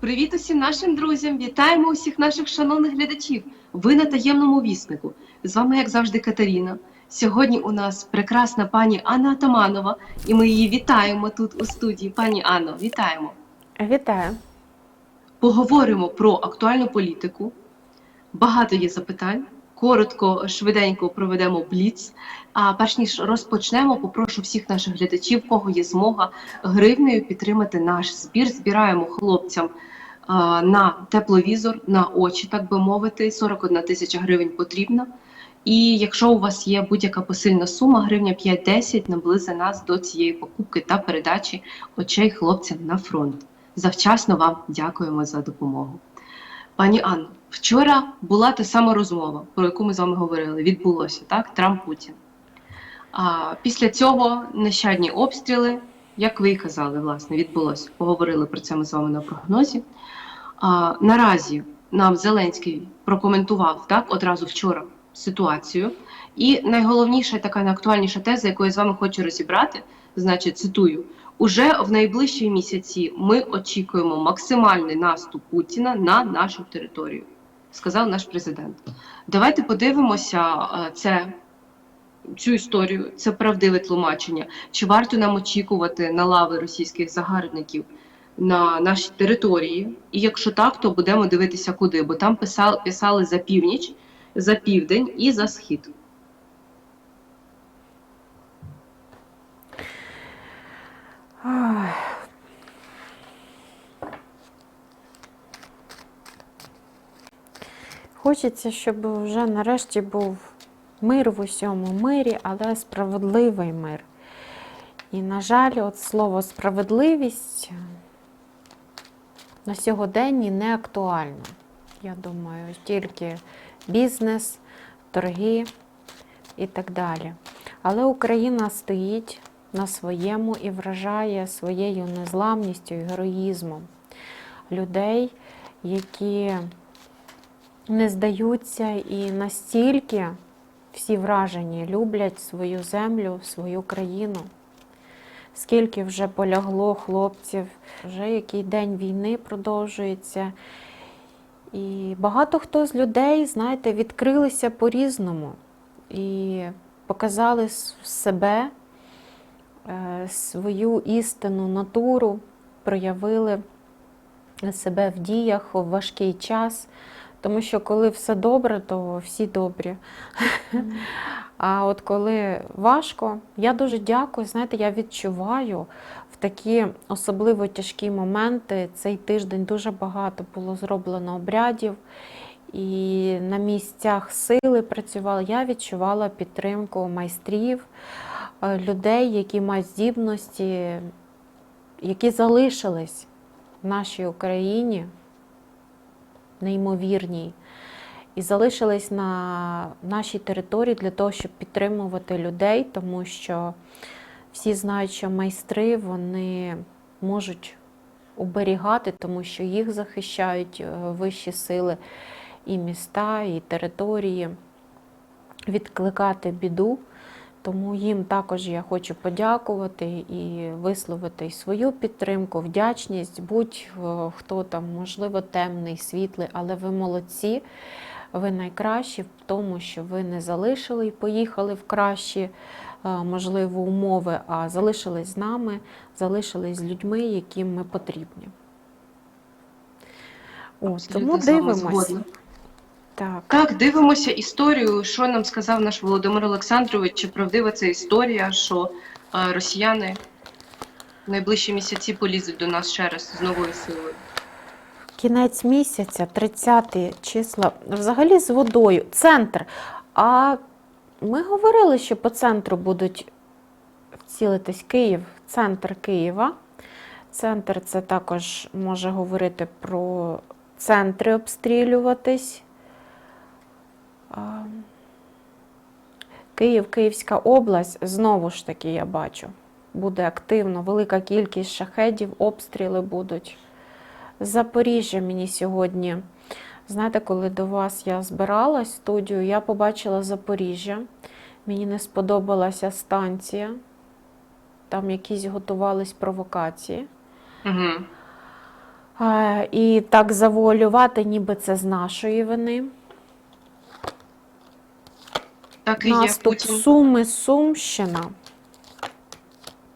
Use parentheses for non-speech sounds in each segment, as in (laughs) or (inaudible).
Привіт усім нашим друзям! Вітаємо усіх наших шановних глядачів. Ви на таємному віснику. З вами, як завжди, Катерина. Сьогодні у нас прекрасна пані Анна Атаманова, і ми її вітаємо тут у студії. Пані Анно, вітаємо! Вітаю. Поговоримо про актуальну політику. Багато є запитань. Коротко, швиденько проведемо бліц. А перш ніж розпочнемо, попрошу всіх наших глядачів, кого є змога, гривнею підтримати наш збір. Збираємо хлопцям на тепловізор, на очі, так би мовити. 41 тисяча гривень потрібно. І якщо у вас є будь-яка посильна сума, гривня 5-10 наблизить нас до цієї покупки та передачі очей хлопцям на фронт. Завчасно вам дякуємо за допомогу. Пані Анно, вчора була та сама розмова, про яку ми з вами говорили. Відбулося так, Трамп Путін. А після цього нещадні обстріли, як ви і казали, власне, відбулося. Поговорили про це ми з вами на прогнозі. А, наразі нам Зеленський прокоментував так одразу вчора ситуацію. І найголовніша така найактуальніша теза, яку я з вами хочу розібрати, значить, цитую. Уже в найближчі місяці ми очікуємо максимальний наступ Путіна на нашу територію, сказав наш президент. Давайте подивимося е, це, цю історію, це правдиве тлумачення. Чи варто нам очікувати на лави російських загарбників на нашій території? І якщо так, то будемо дивитися куди, бо там писали, писали за північ, за південь і за схід. Хочеться, щоб вже нарешті був мир в усьому мирі, але справедливий мир. І, на жаль, от слово справедливість на сьогоденні не актуально. Я думаю, тільки бізнес, торги і так далі. Але Україна стоїть на своєму і вражає своєю незламністю і героїзмом людей, які не здаються і настільки всі вражені люблять свою землю, свою країну. Скільки вже полягло хлопців, вже який день війни продовжується. І багато хто з людей, знаєте, відкрилися по-різному і показали себе, е, свою істинну натуру, проявили себе в діях у важкий час. Тому що коли все добре, то всі добрі. (laughs) А от коли важко, я дуже дякую. Знаєте, я відчуваю в такі особливо тяжкі моменти. Цей тиждень дуже багато було зроблено обрядів, і на місцях сили працювала. Я відчувала підтримку майстрів, е, людей, які мають здібності, які залишились в нашій Україні неймовірній. І залишились на нашій території для того, щоб підтримувати людей, тому що всі знають, що майстри вони можуть оберігати, тому що їх захищають е, вищі сили і міста, і території, відкликати біду. Тому їм також я хочу подякувати і висловити і свою підтримку, вдячність. Будь-хто там, можливо, темний, світлий, але ви молодці. Ви найкращі в тому, що ви не залишили і поїхали в кращі, е, можливо, умови, а залишились з нами, залишились з людьми, яким ми потрібні. От, тому Абсолютно з вами дивимось. згодна. Так. Так, дивимося історію. Що нам сказав наш Володимир Олександрович? Чи правдива ця історія, що е, росіяни в найближчі місяці полізуть до нас ще раз з новою силою? Кінець місяця, 30 числа, взагалі з водою, центр. А ми говорили, що по центру будуть вцілитись Київ, центр Києва. Центр це також може говорити про центри обстрілюватись. Київ, Київська область, знову ж таки, я бачу, буде активно, велика кількість шахедів, обстріли будуть. Запоріжжя мені сьогодні. Знаєте, коли до вас я збиралась студію, я побачила Запоріжжя. Мені не сподобалася станція. Там якісь готувались провокації. Угу. І так завуалювати, ніби це з нашої вини. Так і є Наступ Путін. Суми, Сумщина.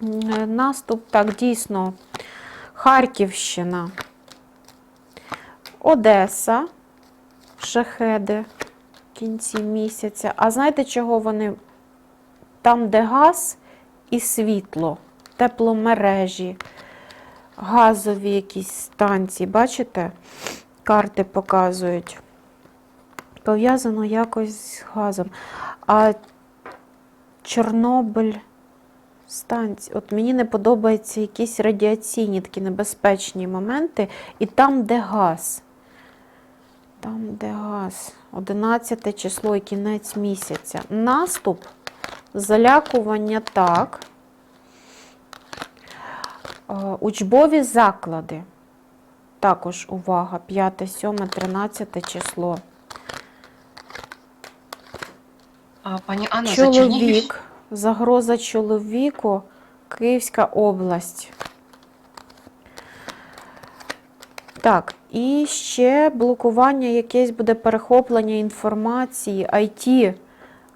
Е, Наступ, так, дійсно, Харківщина. Одеса, шахеди в кінці місяця. А знаєте, чого вони? Там, де газ і світло, тепломережі, газові якісь станції. Бачите? Карти показують. Пов'язано якось з газом. А Чорнобиль станція. От мені не подобаються якісь радіаційні такі небезпечні моменти. І там, де газ. Там, де газ. 11 число і кінець місяця. Наступ, залякування так. Учбові заклади. Також увага. 5, 7, 13 число. Пані Анна, за Чернігів. Чоловік, загроза чоловіку, Київська область. Так, і ще блокування якесь буде перехоплення інформації, IT,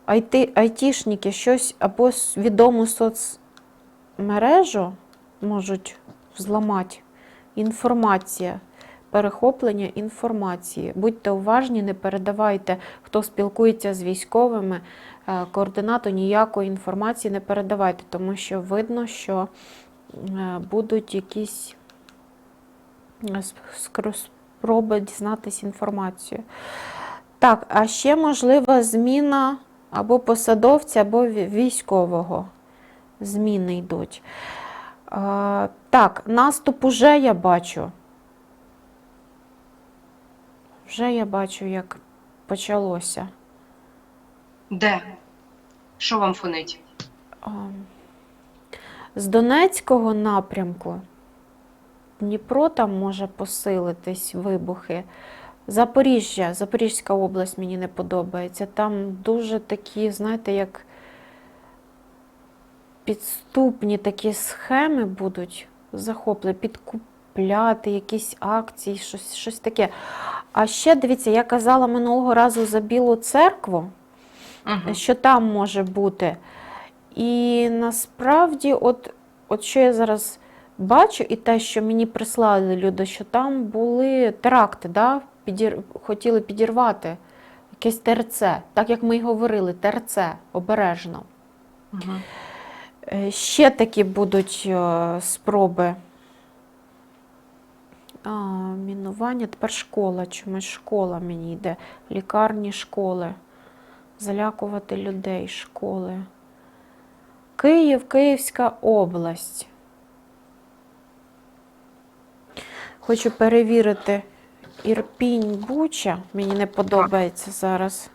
IT, айтішники, щось або відому соцмережу можуть взламати. Інформація, перехоплення інформації. Будьте уважні, не передавайте, хто спілкується з військовими, е, координату ніякої інформації не передавайте, тому що видно, що е, будуть якісь е, спроби дізнатися інформацію. Так, а ще можлива зміна або посадовця, або військового. Зміни йдуть. Так, наступ уже я бачу. Вже я бачу, як почалося. Де? Що вам фонить? А, З Донецького напрямку Дніпро там може посилитись вибухи. Запоріжжя, Запорізька область мені не подобається. Там дуже такі, знаєте, як підступні такі схеми будуть захопли, підкупляти якісь акції, щось, щось таке. А ще дивіться, я казала минулого разу за Білу церкву Угу. що там може бути. І насправді, от, от що я зараз бачу, і те, що мені прислали люди, що там були теракти, да? Підір... хотіли підірвати якесь ТРЦ, так як ми й говорили, ТРЦ обережно. Угу. Ще такі будуть е, спроби. А, мінування, тепер школа, чомусь школа мені йде. Лікарні, школи. Залякувати людей, школи. Київ, Київська область. Хочу перевірити Ірпінь, Буча. Мені не подобається зараз.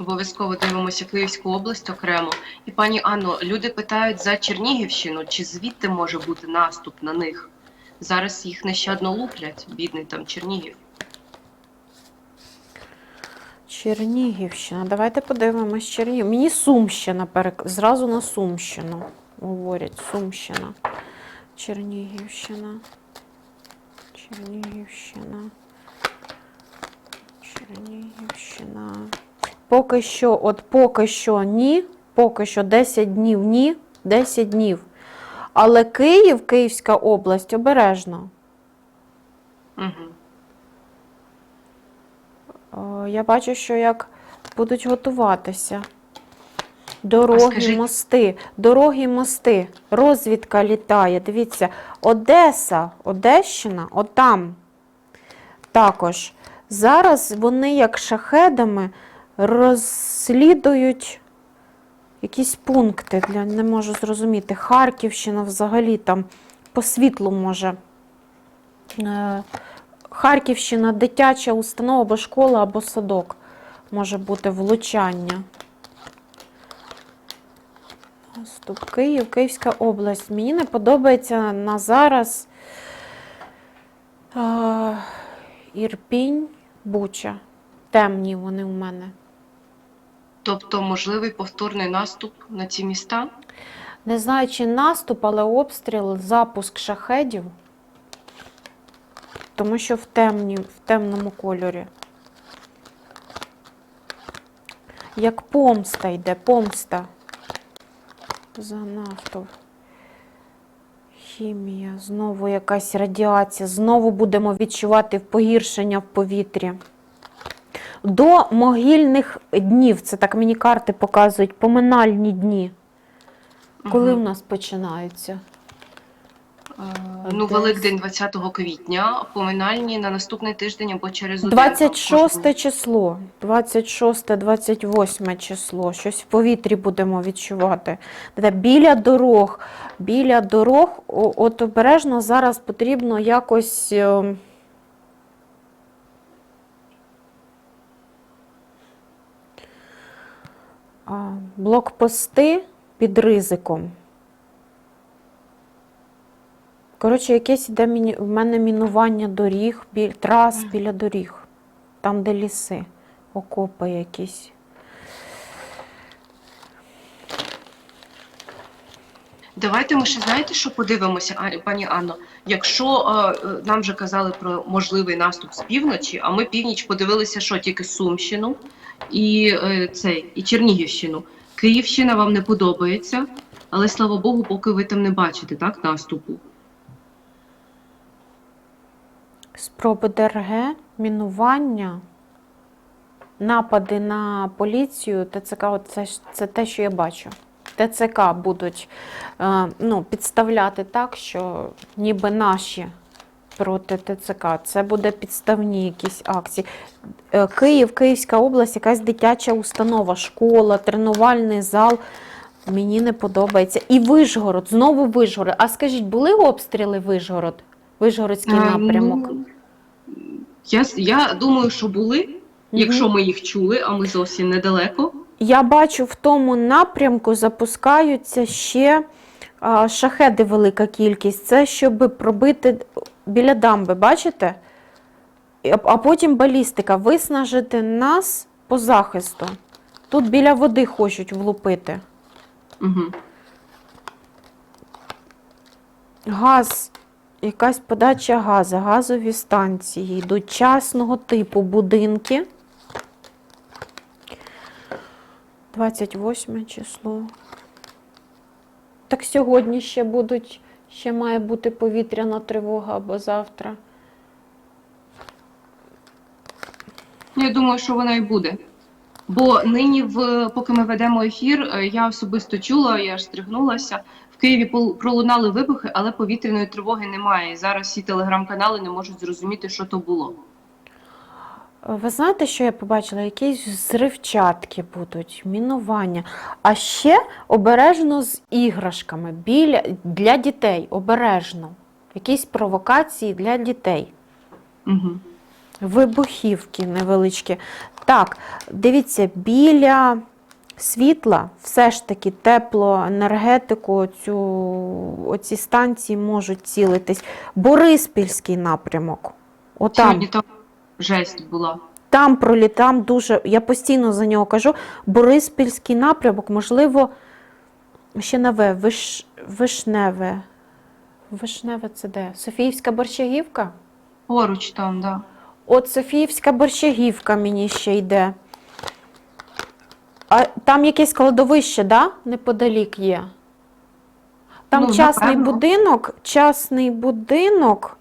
Обов'язково дивимося Київську область окремо. І пані Анно, люди питають за Чернігівщину, чи звідти може бути наступ на них? Зараз їх нещадно луплять, бідний там Чернігів. Чернігівщина. Давайте подивимось Чернігів. Мені Сумщина перек... зразу на Сумщину говорять. Сумщина. Чернігівщина. Чернігівщина. Чернігівщина. Поки що, от поки що ні. Поки що 10 днів ні. 10 днів. Але Київ, Київська область обережно. Угу. Я бачу, що як будуть готуватися. Дороги, скажіть- мости, дороги, мости, розвідка літає. Дивіться, Одеса, Одещина, отам також. Зараз вони, як шахедами, розслідують якісь пункти. Для, не можу зрозуміти. Харківщина взагалі там по світлу може. Е, Харківщина, дитяча установа або школа, або садок може бути влучання. Наступ Київ, Київська область. Мені не подобається на зараз е, Ірпінь, Буча. Темні вони у мене. Тобто можливий повторний наступ на ці міста? Не знаю, чи наступ, але обстріл, запуск шахедів. тому що в, темні, в темному кольорі. Як помста йде, помста. За нафту. Хімія, знову якась радіація, знову будемо відчувати погіршення в повітрі. До могильних днів, це так мені карти показують, поминальні дні. Коли в нас починаються? Ну, Десь. Великдень 20 квітня, поминальні на наступний тиждень або через один. 26 число, 26, 28 число. Щось в повітрі будемо відчувати. Біля дорог, біля дорог, от обережно зараз потрібно якось. е, а, Блокпости під ризиком. Коротше, якесь іде міні... в мене мінування доріг, біль... трас біля доріг, там, де ліси, окопи якісь. Давайте ми ще знаєте, що подивимося, пані Анно. Якщо е, е, нам вже казали про можливий наступ з півночі, а ми північ подивилися, що тільки Сумщину і е, цей, і Чернігівщину. Київщина вам не подобається, але слава Богу, поки ви там не бачите так наступу. Спроби ДРГ, мінування, напади на поліцію, ТЦК, це, це те, що я бачу. ТЦК будуть е, ну, підставляти так, що ніби наші проти ТЦК. Це буде підставні якісь акції. Е, Київ, Київська область, якась дитяча установа, школа, тренувальний зал. Мені не подобається. І Вишгород, знову Вишгород. А скажіть, були обстріли Вишгород? Вишгородський Е, напрямок? я, я думаю, що були, якщо ми їх чули, а ми зовсім недалеко. Я бачу, в тому напрямку запускаються ще а, шахеди велика кількість. Це щоб пробити біля дамби, бачите? А потім балістика, виснажити нас по захисту. Тут біля води хочуть влупити. Угу. Газ, якась подача газу, газові станції, йдуть частного типу будинки. 28 число. Так сьогодні ще будуть, ще має бути повітряна тривога або завтра. Я думаю, що вона і буде. Бо нині, в поки ми ведемо ефір, е, я особисто чула, я ж стригнулася. В Києві пролунали вибухи, але повітряної тривоги немає. І зараз всі телеграм-канали не можуть зрозуміти, що то було. Ви знаєте, що я побачила? Якісь зривчатки будуть, мінування. А ще обережно з іграшками біля, для дітей. Обережно. Якісь провокації для дітей. Угу. Вибухівки невеличкі. Так, дивіться, біля світла все ж таки тепло, енергетику, цю, оці станції можуть цілитись. Бориспільський напрямок. Отам. Жесть була. Там проліт, там дуже, я постійно за нього кажу, Бориспільський напрямок, можливо, ще на В, Виш, Вишневе. Вишневе це де? Софіївська борщагівка? Поруч там, да. От Софіївська борщагівка мені ще йде. А там якесь кладовище, да? Неподалік є. Там Ну, частний напевно. будинок, частний будинок.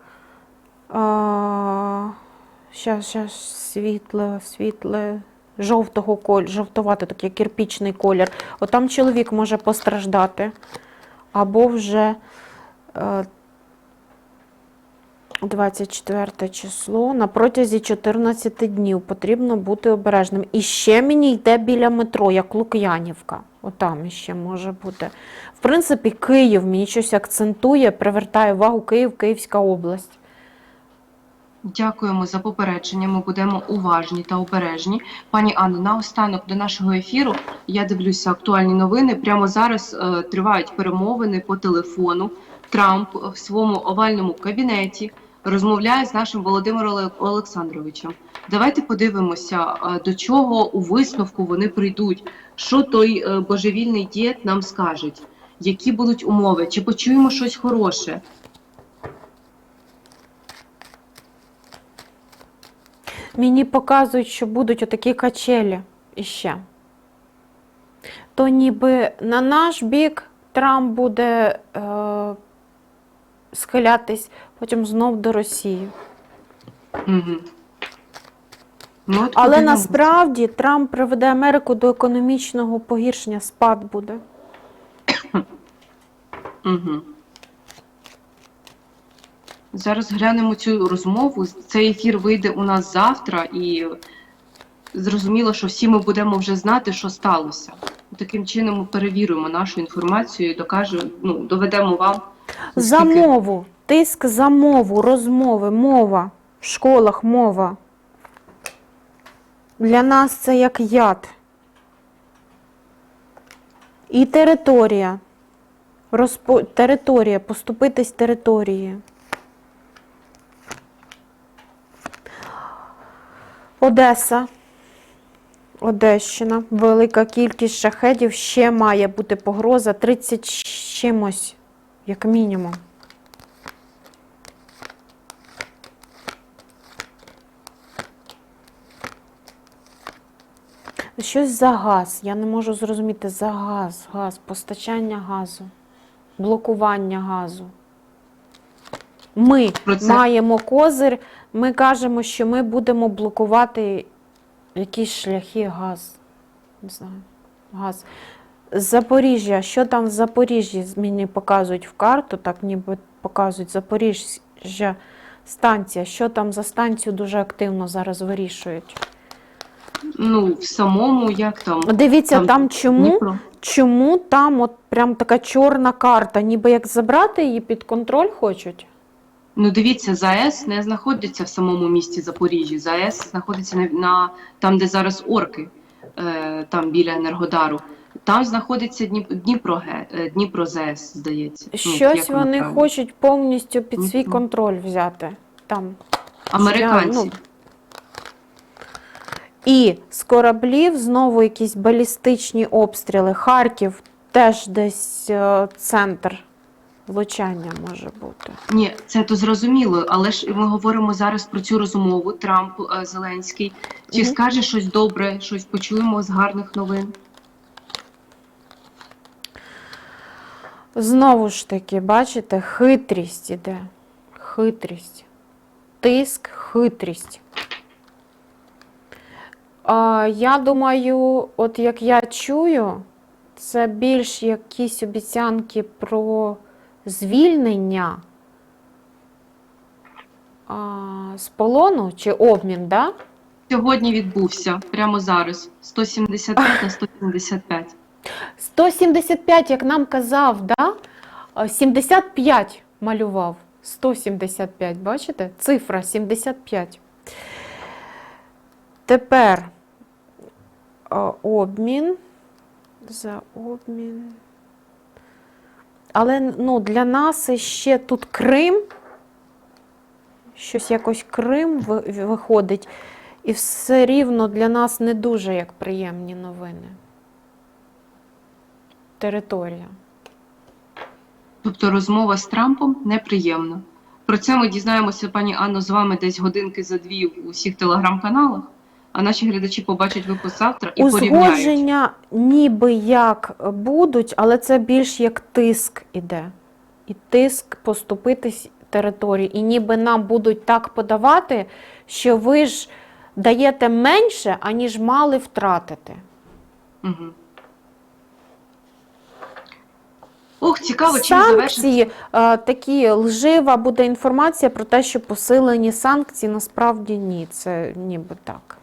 А, щас, щас, світле, світле, жовтого кольору, жовтувато, такий кирпічний колір. От там чоловік може постраждати. Або вже е, 24 число на протязі 14 днів потрібно бути обережним. І ще мені йде біля метро, як Лук'янівка. Отам ще може бути. В принципі, Київ мені щось акцентує, привертає увагу Київ, Київська область. Дякуємо за попередження. Ми будемо уважні та обережні. Пані Анно, наостанок до нашого ефіру я дивлюся актуальні новини. Прямо зараз е, тривають перемовини по телефону. Трамп в своєму овальному кабінеті розмовляє з нашим Володимиром Олександровичем. Давайте подивимося, е, до чого у висновку вони прийдуть. Що той е, божевільний дід нам скаже, які будуть умови, чи почуємо щось хороше. Мені показують, що будуть отакі качелі іще. То ніби на наш бік Трамп буде е, схилятись, потім знов до Росії. Угу. Ну, от Але насправді Трамп приведе Америку до економічного погіршення, спад буде. Угу. Зараз глянемо цю розмову. Цей ефір вийде у нас завтра, і зрозуміло, що всі ми будемо вже знати, що сталося. Таким чином ми перевіримо нашу інформацію і докажемо, ну, доведемо вам. За мову, тиск за мову, розмови, мова. В школах мова. Для нас це як яд. І територія. Розпо... Територія, поступитись території. Одеса. Одещина. Велика кількість шахедів. Ще має бути погроза 30 чимось, як мінімум. Щось за газ. Я не можу зрозуміти за газ, газ, постачання газу, блокування газу. Ми маємо козир, ми кажемо, що ми будемо блокувати якісь шляхи газ. Не знаю, газ. Запоріжжя, що там в Запоріжжі мені показують в карту, так ніби показують Запоріжжя станція. Що там за станцію дуже активно зараз вирішують. Ну, в самому, як там? Дивіться, там, Там чому, Дніпро? чому там от прям така чорна карта, ніби як забрати її під контроль хочуть. Ну, дивіться, ЗАЕС не знаходиться в самому місті Запоріжжя. ЗАЕС знаходиться на, на там, де зараз орки, е, там біля Енергодару. Там знаходиться Дніп, Дніпро, е, Дніпро ЗАЕС, здається. Ну, Щось як воно вони правильно? хочуть повністю під свій Мгм. контроль взяти. Там. Американці. ну, І з кораблів знову якісь балістичні обстріли. Харків теж десь е, центр влучання може бути. Ні, це то зрозуміло, але ж ми говоримо зараз про цю розмову Трамп е, Зеленський. Чи Мгм. скаже щось добре, щось почуємо з гарних новин? Знову ж таки, бачите, хитрість іде. Хитрість. Тиск, хитрість. Я думаю, от як я чую, це більш якісь обіцянки про звільнення а, з полону чи обмін, да? Сьогодні відбувся прямо зараз 175 на 175. 175, як нам казав, да? 75 малював. 175, бачите? Цифра 75. Тепер обмін. За обмін. Але ну, для нас ще тут Крим. Щось якось Крим виходить. І все рівно для нас не дуже як приємні новини територія. Тобто розмова з Трампом неприємна. Про це ми дізнаємося, пані Анно, з вами десь годинки за дві в усіх телеграм-каналах. А наші глядачі побачать випуск завтра і порівняють. Узгодження ніби як будуть, але це більш як тиск іде. І тиск поступитись території. І ніби нам будуть так подавати, що ви ж даєте менше, аніж мали втратити. Угу. Ох, цікаво, чим завершиться. Санкції е, такі лжива буде інформація про те, що посилені санкції, насправді ні. Це ніби так.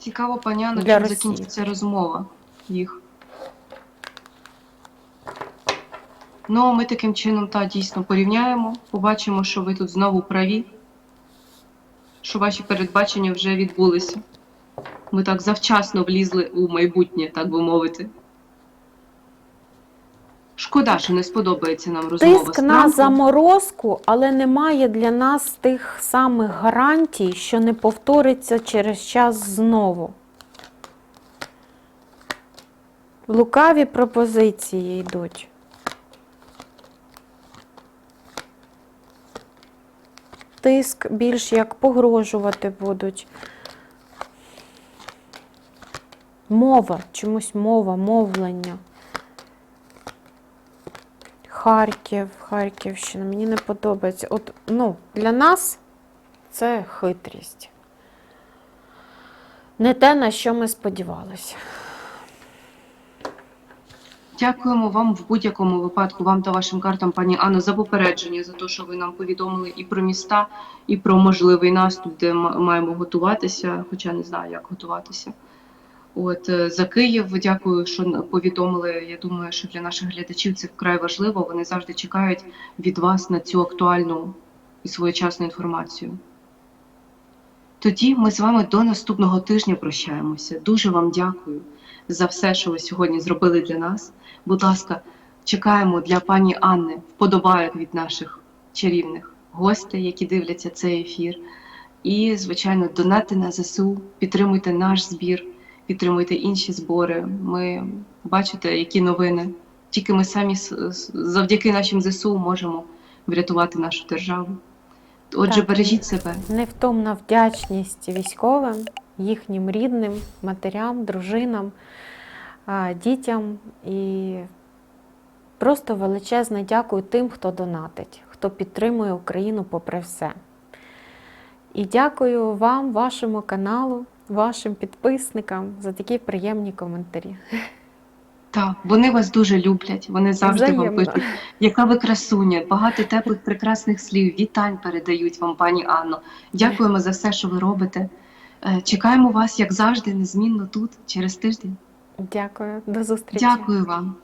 Цікаво, паняно, чим Росії. закінчиться розмова їх. Ну, ми таким чином та дійсно порівняємо, побачимо, що ви тут знову праві, що ваші передбачення вже відбулися. Ми так завчасно влізли у майбутнє, так би мовити. Шкода, що не сподобається нам розмова з Тиск на заморозку, але немає для нас тих самих гарантій, що не повториться через час знову. Лукаві пропозиції йдуть. тиск, більш як погрожувати будуть. Мова, чомусь мова, мовлення. Харків, Харківщина, мені не подобається. От, ну, для нас це хитрість. Не те, на що ми сподівалися. Дякуємо вам в будь-якому випадку, вам та вашим картам, пані Анно, за попередження, за те, що ви нам повідомили і про міста, і про можливий наступ, де маємо готуватися, хоча не знаю, як готуватися. От е, за Київ, дякую, що повідомили. Я думаю, що для наших глядачів це вкрай важливо. Вони завжди чекають від вас на цю актуальну і своєчасну інформацію. Тоді ми з вами до наступного тижня прощаємося. Дуже вам дякую за все, що ви сьогодні зробили для нас. Будь ласка, чекаємо для пані Анни вподобайок від наших чарівних гостей, які дивляться цей ефір. І, звичайно, донати на ЗСУ, підтримуйте наш збір, підтримуйте інші збори. Ми бачите, які новини. Тільки ми самі завдяки нашим ЗСУ можемо врятувати нашу державу. Отже, Так. бережіть себе. Невтомна вдячність військовим, їхнім рідним, матерям, дружинам, дітям і просто величезне дякую тим, хто донатить, хто підтримує Україну попри все. І дякую вам, вашому каналу, вашим підписникам за такі приємні коментарі. Так, вони вас дуже люблять. Вони завжди вам пишуть, яка ви красуня, багато теплих прекрасних слів, вітань передають вам, пані Анно. Дякуємо за все, що ви робите. Е, Чекаємо вас, як завжди, незмінно тут через тиждень. Дякую, до зустрічі. Дякую вам.